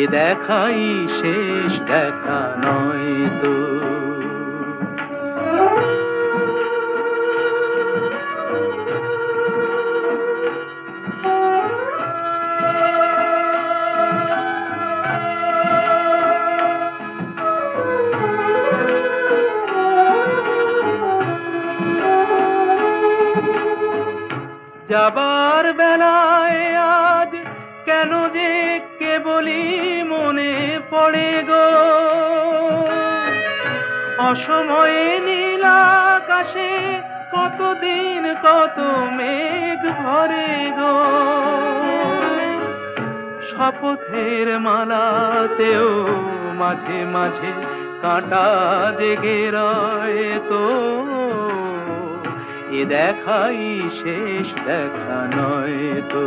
এ দেখাই শেষ দেখা নয় তো। যাবার বেলায় আজ কেন যে কেবলই মনে অসময়ে নীল আকাশে কতদিন কত মেঘ ভরে গো। শপথের মালাতেও মাঝে মাঝে কাঁটা জেগে রয় তো। এ দেখাই শেষ দেখা নয় তো।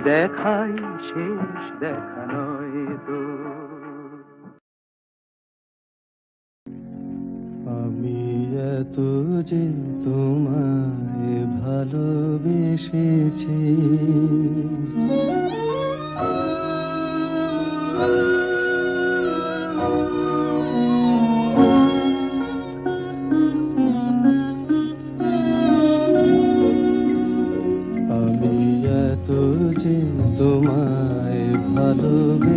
দেখাই শেষ দেখা নয় তো। আমি এত যে তোমায় ভালোবেসেছি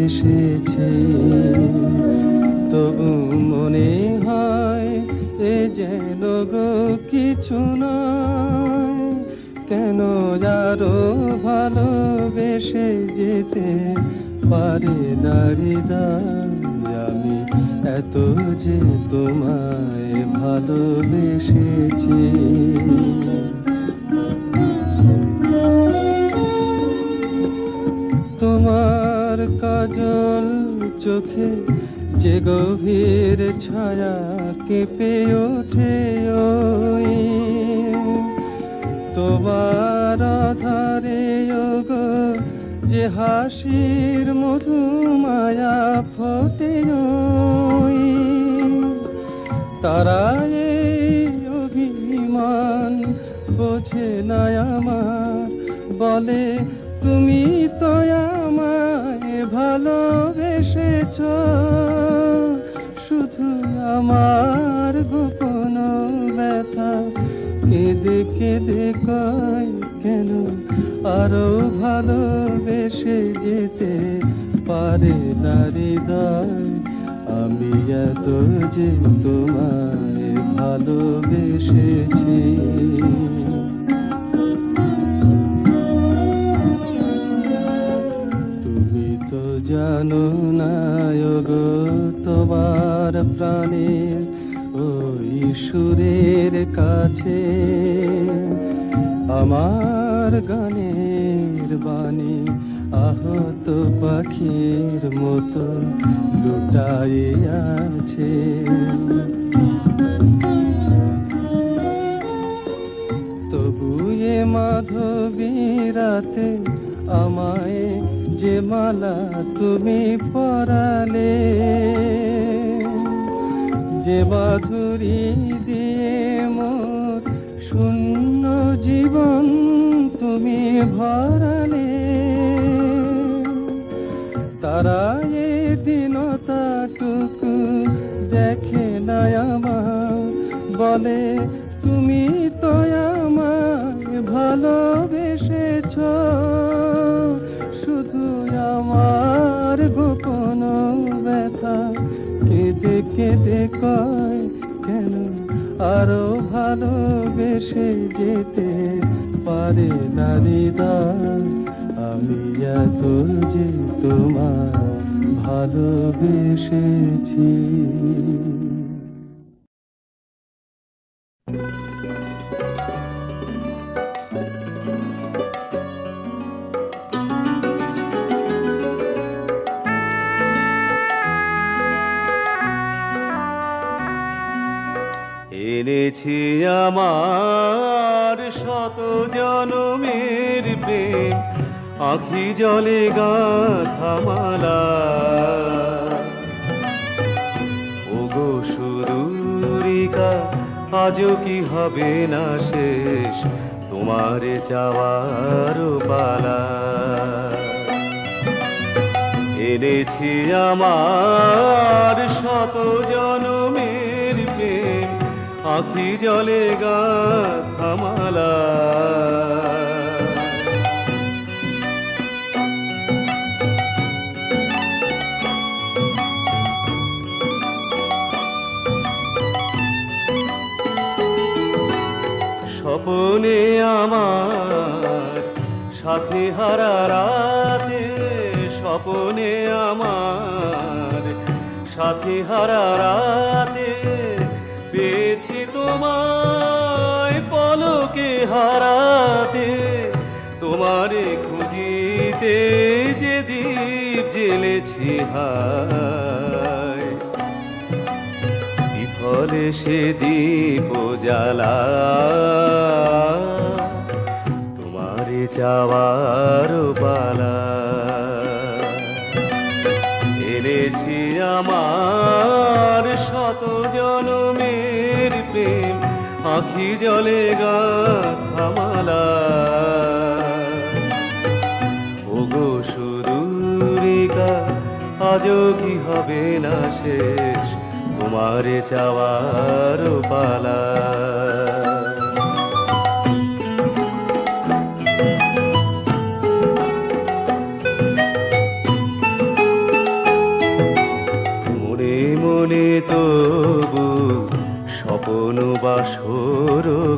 ভালোবেসেছি তবু মনে হয় এ যেন গো কিছু না কেন আরও ভালোবেসে যেতে পারে আমি এত যে তোমায় ভালোবেসেছি। চোখে যে গভীর ছায়া কেঁপে ওঠে ওই। তোমার আধারে গো যে হাসির মধু মায়া ফোটে তারা অভিমান বোঝে না আমার, বলে, তুমি তো আমায় ভালোবেসেছ, শুধু আমার গোপন ব্যথা। কেঁদে কেঁদে কয় কেন আরও ভালোবেসে যেতে পারে না আমি এত যে তোমায় ভালোবেসেছি। জানো গো তোমার প্রাণের ওই সুরের কাছে। আমার গানের বাণী আহত পাখির মতো লুটাই আছে। তবু এ মাধবী রাতে আমায় যে মালা তুমি পরালে, যে মাধুরী দিয়ে মোর শূন্য জীবন তুমি ভরালে, তারা এ দিনতাটুকু দেখে না আমার, বলে, তুমি তো আমায় ভালোবেসেছ। আমার গোপন ব্যথা। কেঁদে কেঁদে কয় কেন আরও ভালোবেসে যেতে পারে না আমি এত যে তোমার ভালোবেসেছি। এনেছি আমার শত জনমের প্রেম। আখি জলে গাথামালা ওগো সুদূরিকা, আজও কি হবে না শেষ? তোমারে চাওয়ার পালা। এনেছি আমার শত প্রেম আখি জলে গা থামালা। স্বপনে আমার সাথী হারা রাতে স্বপনে আমার সাথী হারা রাতে তোমায় পলকে হারাতে, তোমারে খুঁজিতে যে দ্বীপ জেলেছি হায়। সে দীপ জ্বালা, তোমারে চাওয়ার পালা। এনেছি আমার প্রেম আখি জলে গা থামালা। ওগো সুদূরিকা আজও কি হবে না শেষ? তোমারে চাওয়ার পালা।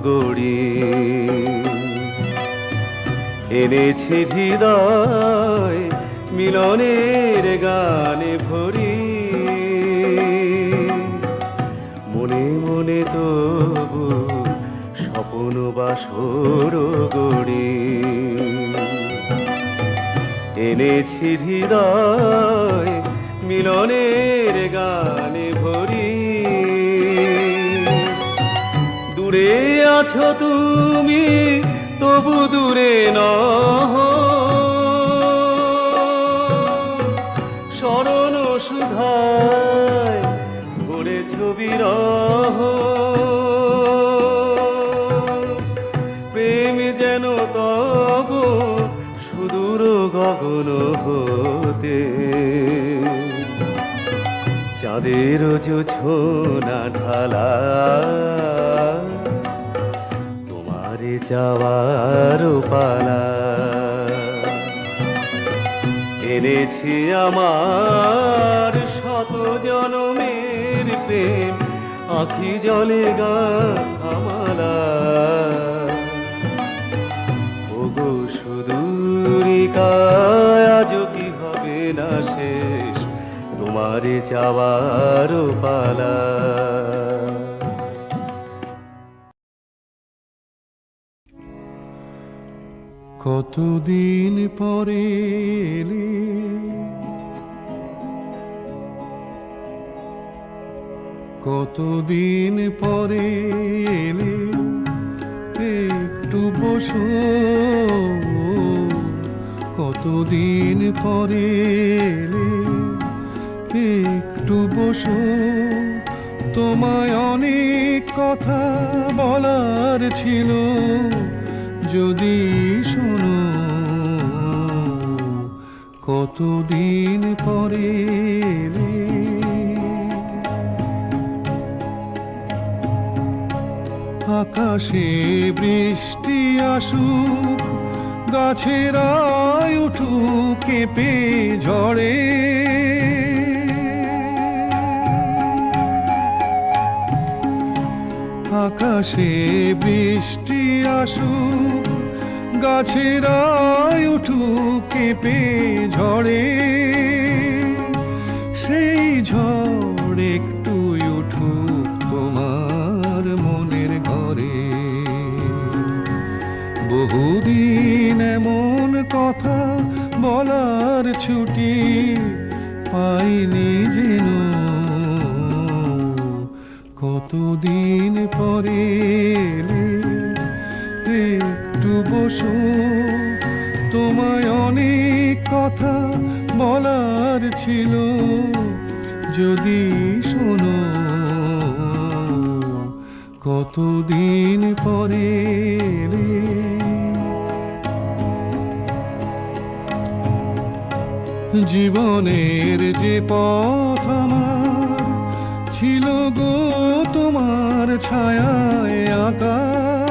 গড়ি। এনেছি হৃদয় মিলনের গানে ভরি। মনে মনে তবু স্বপন বাসর গড়ি। এনেছি হৃদয় মিলনের গানে দূরে আছো তুমি, তবু দূরে নহ। স্মরণ সুধায় ভরে ছবি রহ প্রেম যেন তব সুদূর গগন হতে। চাঁদের জোছনা ঢালা। তোমারে চাওয়ার পালা এনেছি আমার শত জনমের প্রেম, আখি জলে গা থামালা। ওগো সুদূরিকা আজ কি হবে না শেষ? তোমারে চাওয়ার পালা কতদিন পরে কতদিন পরে এলে? একটু বসো। কতদিন পরে এলে? একটু বসো। তোমায় অনেক কথা বলার ছিল। যদি শোনো কতদিন পরে আকাশে বৃষ্টি আসুক গাছের উঠুক কেঁপে ঝড়ে আকাশে বৃষ্টি আসুক গাছের উঠুক কেঁপে ঝড়ে। সেই ঝড় একটু উঠুক তোমার মনের ঘরে। বহুদিন এমন কথা বলার ছুটি পাইনি যেন। কতদিন পরে বসো। তোমায় অনেক কথা বলার ছিল। যদি শোনো, কতদিন পরে জীবনের যে পথ আমার ছিল গো তোমার ছায়ায় আঁকা।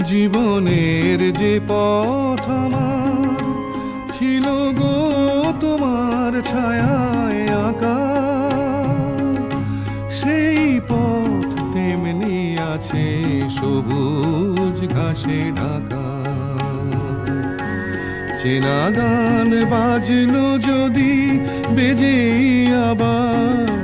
জীবনের যে পথ আমার ছিল গো তোমার ছায়ায় আঁকা। সেই পথ তেমনি আছে সবুজ ঘাসে ঢাকা। চেনা গান বাজলো যদি বেজে আবার।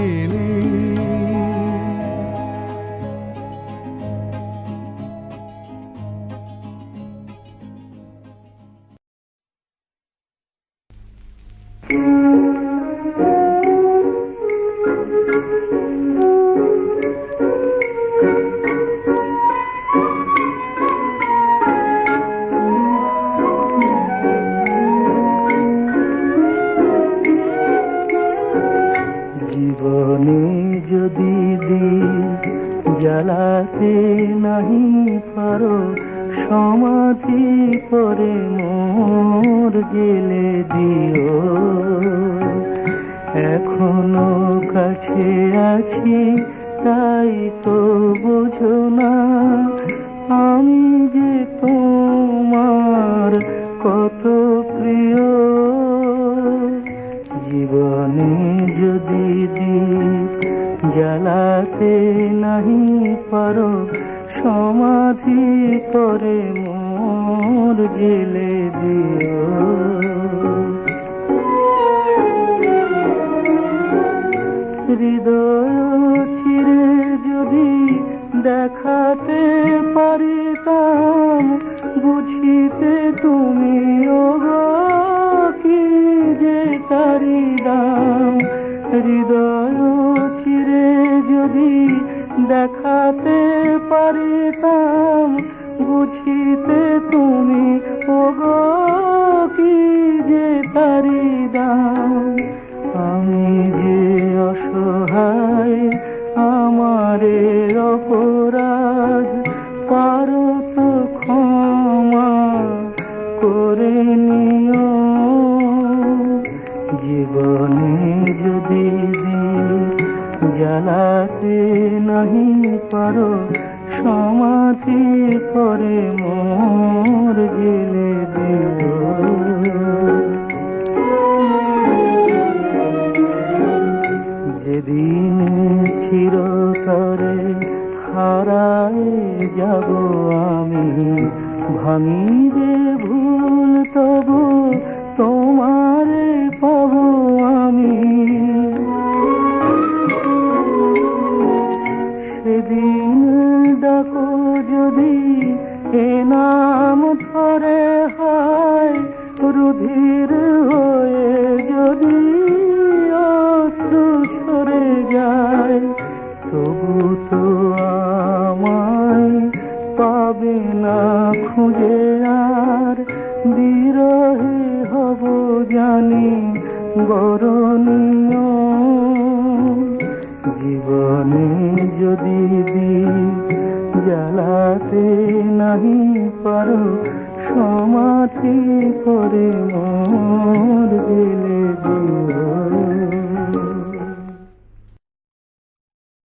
এখনও কাছে আছি তাই তো বোঝো না। হৃদয় ছিঁড়ে যদি দেখাতে পারিতাম বুঝিতে তুমি চিরতরে হারায় যাব আমি ভাঙি भूत